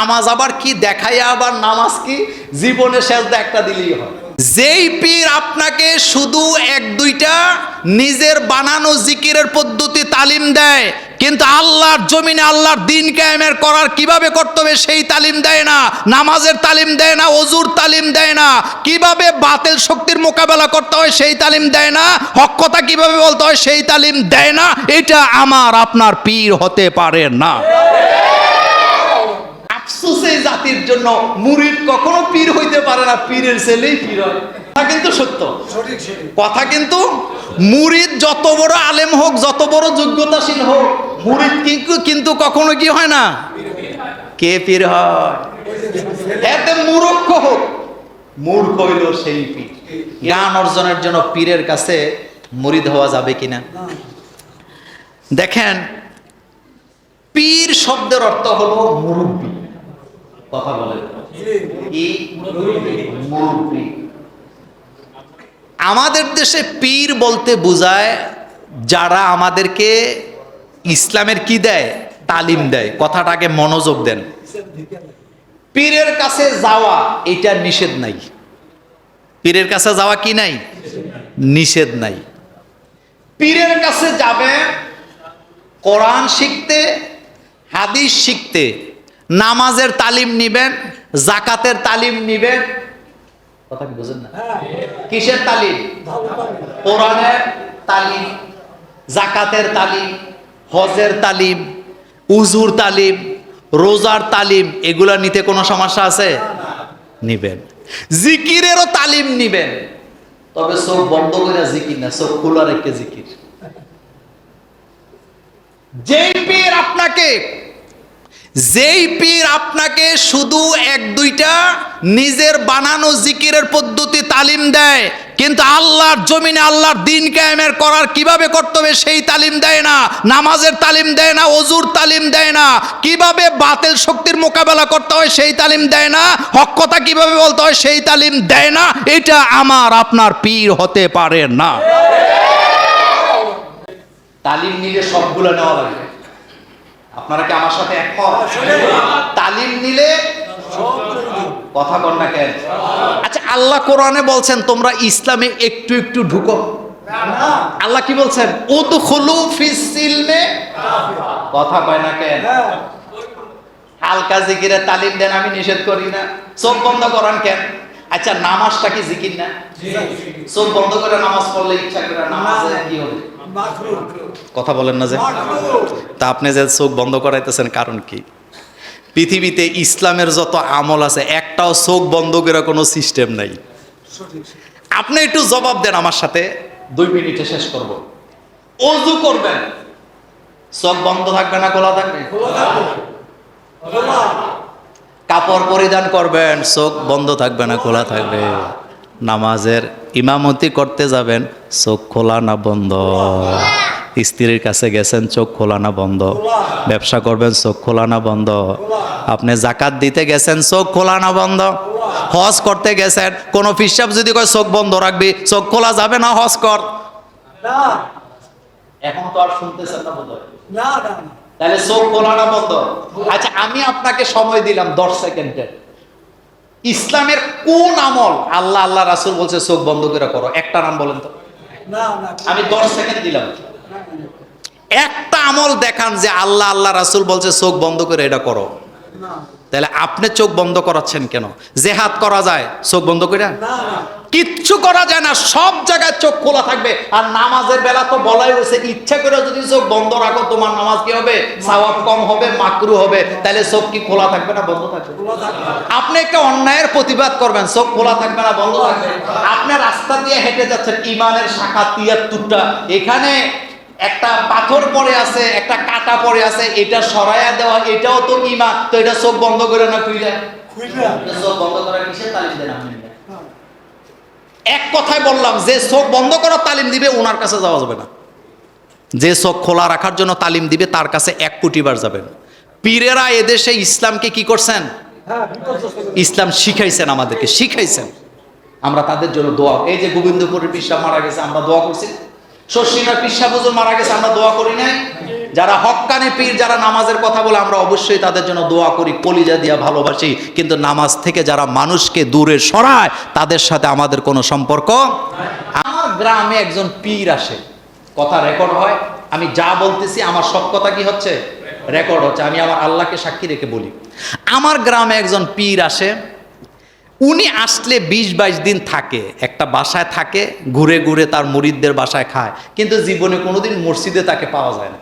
নামাজ আবার কি দেখাইয়া আবার নামাজ কি? জীবনে সেজদা একটা দিলেই হয়। যেই পীর আপনাকে শুধু এক দুইটা নিজের বানানো জিকিরের পদ্ধতি তালিম দেয়, কিন্তু আল্লাহর জমিনে আল্লাহর দিন কায়েমের করার কীভাবে করতে হবে সেই তালিম দেয় না, নামাজের তালিম দেয় না, অজুর তালিম দেয় না, কীভাবে বাতিল শক্তির মোকাবেলা করতে হয় সেই তালিম দেয় না, হক কথা কীভাবে বলতে হয় সেই তালিম দেয় না, এটা আমার, আপনার পীর হতে পারে না। আফসোস জাতির জন্য মুরিদ কখনো পীর হইতে পারে না পীরের ছেলেই পীর হয়। কথা কিন্তু সত্য। কথা কিন্তু মুরিদ যত বড় আলেম হোক যত বড় যোগ্যতাশীল হোক মুরিদ কিন্তু কিন্তু কখনো কি হয় না? কে পীর হয়? এতে মূর্খ হোক মূর্খ হইল সেই পীর। জ্ঞান অর্জনের জন্য পীরের কাছে মুরিদ হওয়া যাবে কিনা? দেখেন পীর শব্দের অর্থ হলো মুরব্বী। কথা বলে। আমাদের দেশে পীর বলতে বোঝায় যারা আমাদেরকে ইসলামের কি দেয়? তালিম দেয়। কথাটাকে মনোযোগ দেন। পীরের কাছে যাওয়া এটা নিষেধ নাই। পীরের কাছে যাওয়া কি নাই? নিষেধ নাই। পীরের কাছে যাবে কোরআন শিখতে হাদিস শিখতে। নামাজের তালিম নিবেন, জাকাতের তালিম নিবেন। কথা কি বুঝেন না? কিসের তালিম? কোরআনের তালিম, জাকাতের তালিম, হজের তালিম, উজুর তালিম, রোজার তালিম, এগুলা নিতে কোনো সমস্যা আছে? নিবেন। জিকিরেরও তালিম নিবেন। তবে চোখ বন্ধ করে জিকির না, চোখ খোলা রেখে জিকির। যেই পীর আপনাকে যেই পীর আপনাকে শুধু এক দুইটা নিজের বানানো জিকিরের পদ্ধতি তালিম দেয়, কিন্তু আল্লাহর জমিনে আল্লাহর দিন কায়েমের করার কীভাবে করতে হবে সেই তালিম দেয় না, নামাজের তালিম দেয় না, অজুর তালিম দেয় না, কীভাবে বাতিল শক্তির মোকাবেলা করতে হয় সেই তালিম দেয় না, হক কথা কীভাবে বলতে হয় সেই তালিম দেয় না, এটা আমার, আপনার পীর হতে পারে না। তালিম নিলে সবগুলো নেওয়া লাগবে। আপনারা কি আমার সাথে একমত? তালিম নিলে কথা কর না কেন? আচ্ছা আল্লাহ কোরআনে বলছেন তোমরা ইসলামে একটু একটু ঢুকো। আল্লাহ কি বলছেন? উদখুলু ফিস সিলমে। কথা কয় না কেন? হালকা জিকিরে তালিম দেন আমি নিষেধ করি না। চোখ বন্ধ করান কেন? আচ্ছা নামাজটা কি জিকির না? চোখ বন্ধ করে নামাজ পড়লে ইচ্ছা করে নামাজ কি হবে? কথা বলেন না যে? তা আপনি যে চোখ বন্ধ করাইতেছেন কারণ কি? পৃথিবীতে ইসলামের যত আমল আছে একটাও চোখ বন্ধ করে কোনো সিস্টেম নাই। আপনি একটু জবাব দেন আমার সাথে দুই মিনিটে শেষ করব। অজু করবেন। চোখ বন্ধ থাকবে না খোলা থাকবে। কাপড় পরিধান করবেন চোখ বন্ধ থাকবে না খোলা থাকবে। নামাজের ইমামতি করতে যাবেন চোখ খোলা না বন্ধ। স্ত্রীর কাছে গেছেন চোখ খোলা না বন্ধ। ব্যবসা করবেন চোখ খোলা না বন্ধ। আপনি জাকাত দিতে গেছেন চোখ খোলা না বন্ধ। হজ করতে গেছেন কোন ফিসাব যদি কয় চোখ বন্ধ রাখবি চোখ খোলা যাবে না হজ কর। এখন তো আর শুনতেছেন না। তাহলে চোখ খোলা না বন্ধ। আচ্ছা আমি আপনাকে সময় দিলাম দশ সেকেন্ডের। ইসলামের কোন আমল? আল্লাহ আল্লাহ রাসুল বলছে চোখ বন্ধ করে করো একটা নাম বলেন তো। আমি দশ সেকেন্ড দিলাম। একটা আমল দেখান যে আল্লাহ আল্লাহ রাসুল বলছে চোখ বন্ধ করে এটা করো। তাহলে আপনি চোখ বন্ধ করাচ্ছেন কেন? জেহাদ করা যায় চোখ বন্ধ করে কিচ্ছু করা যায় না সব জায়গায় চোখ খোলা থাকবে। আর নামাজের বেলা তো বলাই হয়েছে ইচ্ছা করে যদি চোখ বন্ধ রাখো তোমার নামাজ কি হবে? সওয়াব কম হবে মাকরু হবে। তাহলে চোখ কি খোলা থাকবে না বন্ধ থাকবে? আপনি একটা অন্যায়ের প্রতিবাদ করবেন চোখ খোলা থাকবে না বন্ধ থাকবে আপনি রাস্তা দিয়ে হেঁটে যাচ্ছেন ইমানের শাখা তিয়াত্তরটা। এখানে একটা পাথর পরে আছে একটা কাটা পরে আছে এটা সরাইয়া দেওয়া এটাও তো ইমান তো এটা চোখ বন্ধ করে না খুইলা চোখ বন্ধ করা কিসের তালিম দেন আপনি? এক কথায় বললাম যে চোখ বন্ধ করার তালিম দিবে ওনার কাছে যাওয়া যাবে না। যে চোখ খোলা রাখার জন্য তালিম দিবে তার কাছে এক কোটি বার যাবেন। পীরেরা এদেশে ইসলামকে কি করছেন? ইসলাম শিখাইছেন আমাদেরকে শিখাইছেন। আমরা তাদের জন্য দোয়া। এই যে গোবিন্দপুরের পিসা মারা গেছে আমরা দোয়া করছি। শশীনার পিসা হুজুর মারা গেছে, আমরা দোয়া করি নাই। যারা হক্কানি পীর, যারা নামাজের কথা বলে, আমরা অবশ্যই তাদের জন্য দোয়া করি, কলিজা দিয়া ভালোবাসি। কিন্তু নামাজ থেকে যারা মানুষকে দূরে সরায়, তাদের সাথে আমাদের কোনো সম্পর্ক আমার গ্রামে একজন পীর আসে, কথা রেকর্ড হয়, আমি যা বলতেছি, আমার সব কথা কি হচ্ছে? রেকর্ড হচ্ছে, আমি আমার আল্লাহকে সাক্ষী রেখে বলি। আমার গ্রামে একজন পীর আসে উনি আসলে বিশ বাইশ দিন থাকে, একটা বাসায় থাকে, ঘুরে ঘুরে তার মুরিদদের বাসায় খায়, কিন্তু জীবনে কোনোদিন মসজিদে তাকে পাওয়া যায় না।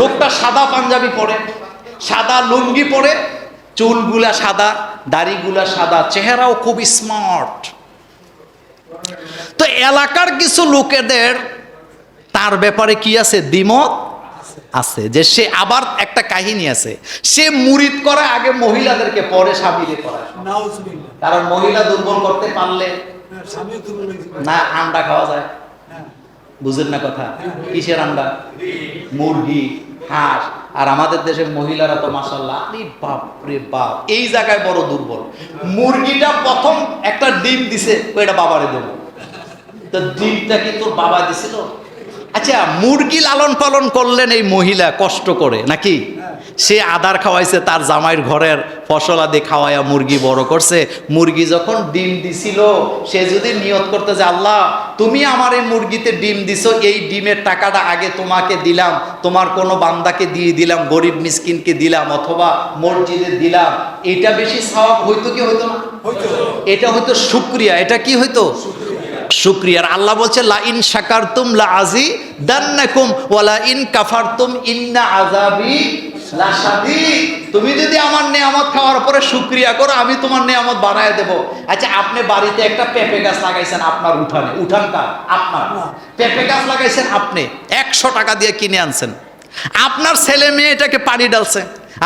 লোকটা সাদা পাঞ্জাবি পরে, সাদা লুঙ্গি পরে, চুলগুলা সাদা, দাড়িগুলা সাদা, চেহারাও খুব স্মার্ট তো এলাকার কিছু লোকেদের, তার ব্যাপারে কি আছে দ্বিমত? আছে যে সে আবার একটা কাহিনী আছে। সে মুরিদ করে আগে মহিলাদেরকে পরে স্বামীরে করায়। কারণ মহিলা দুর্বল করতে পারলে হ্যাঁ। না আন্ডা খাওয়া যায়। হ্যাঁ, বুঝেন না কথা? কিসের আন্ডা? মুরগি হাঁস। আর আমাদের দেশের মহিলারা তো মাসাল্লাহ আরে বাপ রে বাপ এই জায়গায় বড় দুর্বল। মুরগিটা প্রথম একটা ডিম দিছে ওইটা বাবারে দেবো। তো ডিমটা কি তোর বাবা দিছিল? আচ্ছা মুরগি লালন পালন করলেন এই মহিলা কষ্ট করে নাকি? সে আদার খাওয়াইছে তার জামাইয়ের ঘরের ফসল আদি খাওয়াইয়া মুরগি বড় করছে। মুরগি যখন ডিম দিছিল সে যদি নিয়ত করতে যে আল্লাহ তুমি আমার এই মুরগিতে ডিম দিছো এই ডিমের টাকাটা আগে তোমাকে দিলাম তোমার কোনো বান্দাকে দিয়ে দিলাম গরিব মিসকিনকে দিলাম অথবা মসজিদে দিলাম এটা বেশি সওয়াব হইতো কি হইতো না? এটা হয়তো শুক্রিয়া এটা কি হইতো? শুক্রিয়ার। আল্লাহ বলছে লা ইন শাকারতুম লা আজি দান্নাকুম ওয়ালা ইন কাফারতুম ইন্না আযাবি লা শাদীদ তুমি যদি আমার নিয়ামত খাওয়ার পরে শুক্রিয়া করো আমি তোমার নিয়ামত বানায় দেব। আচ্ছা আপনি বাড়িতে একটা পেঁপে গাছ লাগাইছেন আপনার উঠানে। উঠান কার? আপনার। পেঁপে গাছ লাগাইছেন আপনি। একশো টাকা দিয়ে কিনে আনছেন। আপনার ছেলে মেয়ে এটাকে পানি ডালছে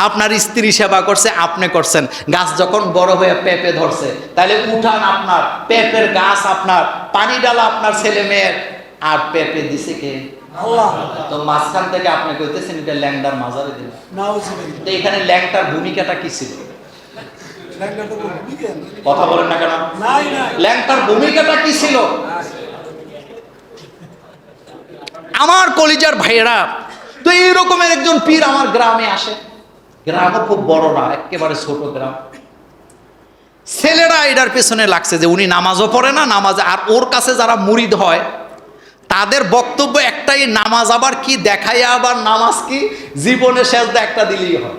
আপনার স্ত্রী সেবা করছে আপনি করছেন। গাছ যখন বড় হয়ে পেঁপে ধরছে তাহলে উঠান আপনার পেঁপের গাছ আপনার পানি ডালা আপনার ছেলে মেয়ের আর পেঁপে দিছে কে? তো মাঝখান থেকে আপনি কইতেছেন এটা ল্যাংডার মাজারে দিল তো এখানে ল্যাংটার ভূমিকাটা কি ছিল? কথা বলেন না কেন? ল্যাংটার ভূমিকাটা কি ছিল? আমার কলিজার ভাইয়েরা তো এইরকমের একজন পীর আমার গ্রামে আসে। গ্রামও খুব বড় না, একেবারে ছোট গ্রাম। ছেলেরা এটার পেছনে লাগছে যে উনি নামাজও পড়ে না, নামাজ আর ওর কাছে যারা মুরিদ হয়, তাদের বক্তব্য একটাই, নামাজ আবার কি দেখাইয়া আবার নামাজ কি? জীবনে শেষদা একটা দিলেই হয়।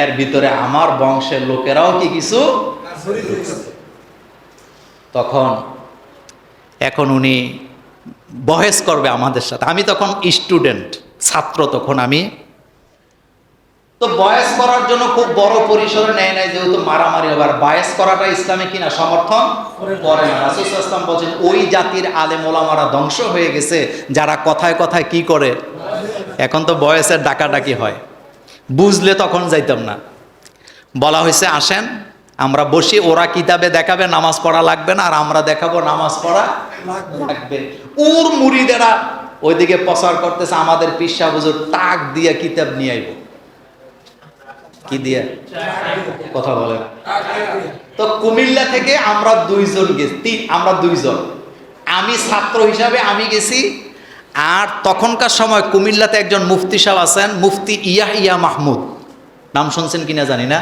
এর ভিতরে আমার বংশের লোকেরাও কি কিছু? তখন এখন উনি বহেস করবে আমাদের সাথে। আমি তখন স্টুডেন্ট। ছাত্র তখন আমি। তো বয়স করার জন্য খুব বড় পরিসরে নেয় নাই যেহেতু মারামারি আবার বয়স করাটা ইসলামে কিনা সমর্থন? করে না। বলছেন ওই জাতির আলেম ওলামারা ধ্বংস হয়ে গেছে যারা কথায় কথায় কি করে? এখন তো বয়সের ডাকাডাকি হয়। বুঝলে তখন যাইতাম না। বলা হয়েছে আসেন আমরা বসি ওরা কিতাবে দেখাবে নামাজ পড়া লাগবে না আর আমরা দেখাবো নামাজ পড়া লাগবে। লাগবে ওর মুড়িদেরা ওইদিকে প্রচার করতেছে আমাদের পিসা হুজুর, টাক দিয়ে কিতাব নিয়ে আইব। কি দিয়ে? কথা বলে তো কুমিল্লা থেকে আমরা দুইজন গেছি আমরা দুইজন। আমি ছাত্র হিসাবে আমি গেছি, আর তখনকার সময় কুমিল্লাতে একজন মুফতি সাহেব আছেন, মুফতি ইয়া ইয়া মাহমুদ। নাম শুনছেন কিনা জানি না।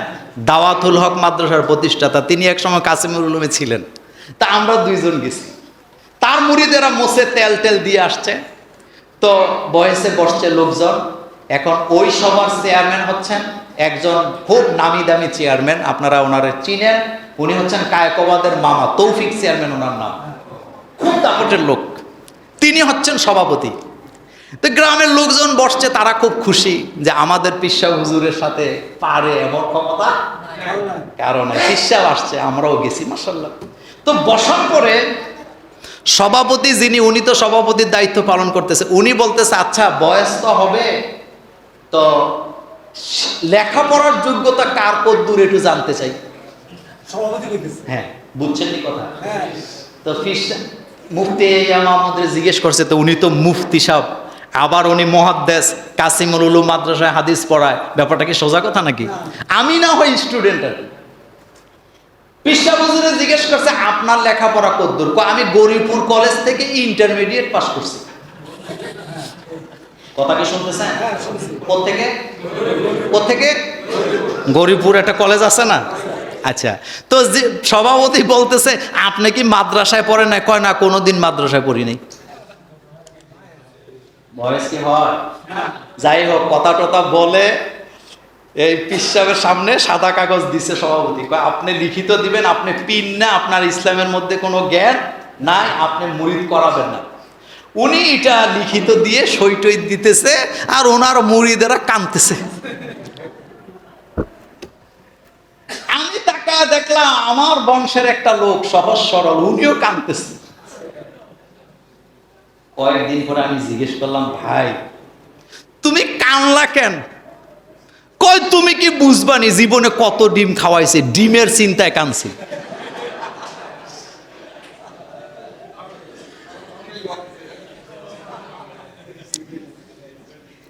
দাওয়াতুল হক মাদ্রাসার প্রতিষ্ঠাতা, তিনি এক সময় কাসিমুল উলুমে ছিলেন। তা আমরা দুইজন গেছি। তার মুড়িদেরা মোসে তেল তেল দিয়ে আসছে। তো বয়সে বসছে লোকজন এখন ওই সবার চেয়ারম্যান হচ্ছেন একজন খুব নামি দামি চেয়ারম্যান আপনারা ওনারে চিনেন উনি হচ্ছেন কায়কবাদের মামা তৌফিক চেয়ারম্যান ওনার নাম। খুব দাপটের লোক। তিনি হচ্ছেন সভাপতি। তো গ্রামের লোকজন বসছে তারা খুব খুশি যে আমাদের পিসা হুজুরের সাথে পারে এমন ক্ষমতা? কারণে পিসা আসছে আমরাও গেছি মাসাল্লাহ তো বসার পরে সভাপতি যিনি উনি তো সভাপতির দায়িত্ব পালন করতেছে। উনি বলতেছে আচ্ছা বয়স তো হবে তো লেখাপড়ার যোগ্যতা কার কদ্দূর একটু জানতে চাই। সভাপতি হ্যাঁ বুঝছেন কথা? হ্যাঁ। তো ফিস মুফতি মাহমুদের জিজ্ঞেস করছে তো উনি তো মুফতি সাহেব আবার উনি মহাদ্দেশ কাসিমুল উলু মাদ্রাসায় হাদিস পড়ায় ব্যাপারটা কি সোজা কথা নাকি? আমি না হয় স্টুডেন্ট আর। পিসা হুজুরে জিজ্ঞেস করছে আপনার লেখাপড়া কদ্দূর? আমি গরিপুর কলেজ থেকে ইন্টারমিডিয়েট পাস করছি। কথা কি শুনতেছেন? কোথেকে কোথেকে গরিপুর একটা কলেজ আছে না? আচ্ছা তো যে সভাপতি বলতেছে আপনি কি মাদ্রাসায় পড়েন না কয় না কোনোদিন মাদ্রাসায় পড়ি নাই। বয়স কি হয়? যাই হোক কথা টথা বলে এই পিসাবের সামনে সাদা কাগজ দিছে সভাপতি। আপনি লিখিত দিবেন, আপনি পিন না, আপনার ইসলামের মধ্যে কোনো জ্ঞান নাই, আপনি মুরিদ করাবেন না। উনি এটা লিখিত দিয়ে সই টই দিতেছে আর ওনার মুড়িদেরা কানতেছে। আমি তাকা দেখলাম, আমার বংশের একটা লোক সহজ সরল, উনিও কানতেছে। কয়েকদিন পরে আমি জিজ্ঞেস করলাম, ভাই, তুমি কানলা কেন? কই তুমি কি বুঝবানি জীবনে কত ডিম খাওয়াইছে? ডিমের চিন্তায় কানছি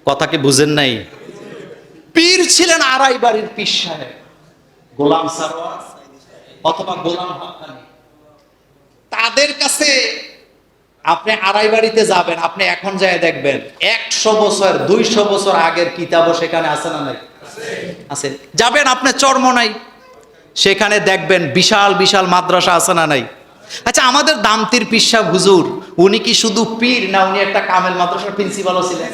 কথা কি বুঝেন নাই? পীর ছিলেন আড়াই বাড়ির পীর সাহেব। গোলাম সারোয়ার অথবা গোলাম হকানি। তাদের কাছে আপনি আড়াই বাড়িতে যাবেন আপনি এখন যায় দেখবেন একশো বছর দুইশো বছর আগের কিতাবও সেখানে আছে না নাই? আছে। যাবেন আপনি চর্ম নাই। সেখানে দেখবেন বিশাল বিশাল মাদ্রাসা আছে না নাই? আচ্ছা আমাদের দামতির পিসা হুজুর উনি কি শুধু পীর না উনি একটা কামেল মাদ্রাসার প্রিন্সিপালও ছিলেন?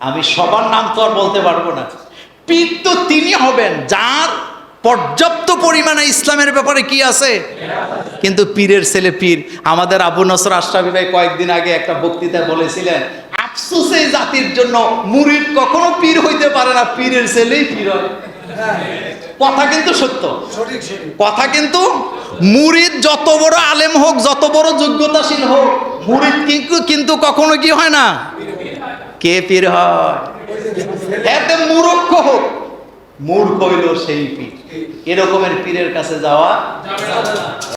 আমি সবার নাম তো আর বলতে পারব না। পীর তো তিনি হবেন যার পর্যাপ্ত পরিমাণে ইসলামের ব্যাপারে কি আছে? কিন্তু পীরের ছেলে পীর, আমাদের আবু নসর আশরাফি ভাই কয়েকদিন আগে একটা বক্তৃতায় বলেছিলেন, আফসোস জাতির জন্য মুরিদ কখনো পীর হইতে পারে না, পীরের ছেলেই পীর হয়। কথা কিন্তু সত্য। কথা কিন্তু মুরিদ যত বড় আলেম হোক, যত বড় যোগ্যতাশীল হোক, মুরিদ কিন্তু কিন্তু কখনো কি হয় না? কে পীর হয়? এতে মূর্খ হোক। মূর্খ হইল সেই পীর। এরকমের পীরের কাছে যাওয়া